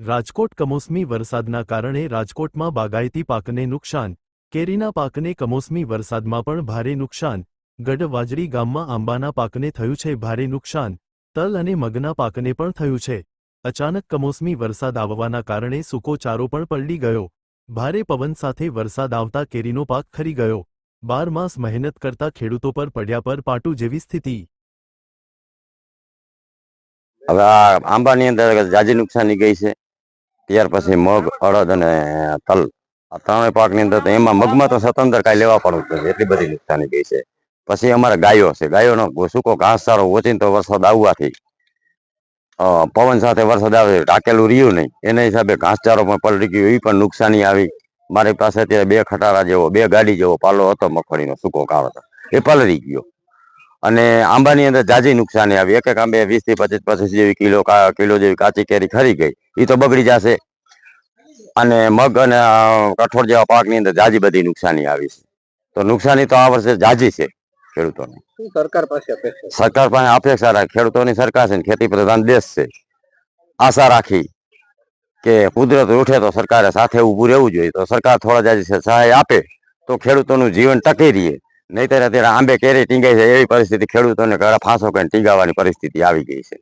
રાજકોટ કમોસમી વરસાદના કારણે રાજકોટમાં બાગાયતી પાકને નુકસાન, કેરીના પાકને કમોસમી વરસાદમાં પણ ભારે નુકસાન, ગઢવાજરી ગામમાં આંબાના પાકને થયું છે ભારે નુકસાન, તલ અને મગના પાકને પણ થયું છે. અચાનક કમોસમી વરસાદ આવવાના કારણે સૂકો ચારો પણ પલડી ગયો. ભારે પવન સાથે વરસાદ આવતા કેરીનો પાક ખરી ગયો. બાર માસ મહેનત કરતા ખેડૂતો પર પડ્યા પર પાટું જેવી સ્થિતિ. હવે આંબાની અંદર જાજી નુકસાની ગઈ છે. ત્યાર પછી મગ, અડદ અને તલ. આ ત્રણેય પાકની અંદર તો એમાં મગમાં તો સ્વતંત્ર કાંઈ લેવા પડવું નથી. એટલી બધી નુકસાની ગઈ છે. પછી અમારે ગાયો છે. ગાયોનો સૂકો ઘાસચારો ઓચિંતો વરસાદ આવવાથી પવન સાથે વરસાદ આવે ઢાકેલું રહ્યું નહીં. એના હિસાબે ઘાસચારો પણ પલટી ગયો. એ પણ નુકસાની આવી. મારી પાસે અત્યારે બે ખટારા જેવો, બે ગાડી જેવો પાલો હતો મગફળીનો. સૂકો ઘાવ હતો એ પલળી ગયો. અને આંબાની અંદર જાજી નુકસાની આવી. એક એક આંબે વીસથી પચીસ પચીસ જેવી કિલો કિલો જેવી કાચી કેરી ખરી ગઈ. એ તો બગડી જશે. અને મગ અને કઠોળ જેવા પાકની અંદર જાજી બધી નુકસાની આવી છે. તો નુકસાની તો આ વર્ષે જાજી છે ખેડૂતોને. સરકાર પાસે? સરકાર પાસે અપેક્ષા રાખે. ખેડૂતોની સરકાર છે ને ખેતી પ્રધાન દેશ છે. આશા રાખી કે કુદરત ઉઠે તો સરકારે સાથે ઊભું રહેવું જોઈએ. તો સરકાર થોડા જાજી સહાય આપે તો ખેડૂતોનું જીવન ટકી રહીએ નહીતર અત્યારે આંબે કેરી ટીંગાઈ છે એવી પરિસ્થિતિ, ખેડૂતોને ફાંસો કરીને ટીંગાવાની પરિસ્થિતિ આવી ગઈ છે.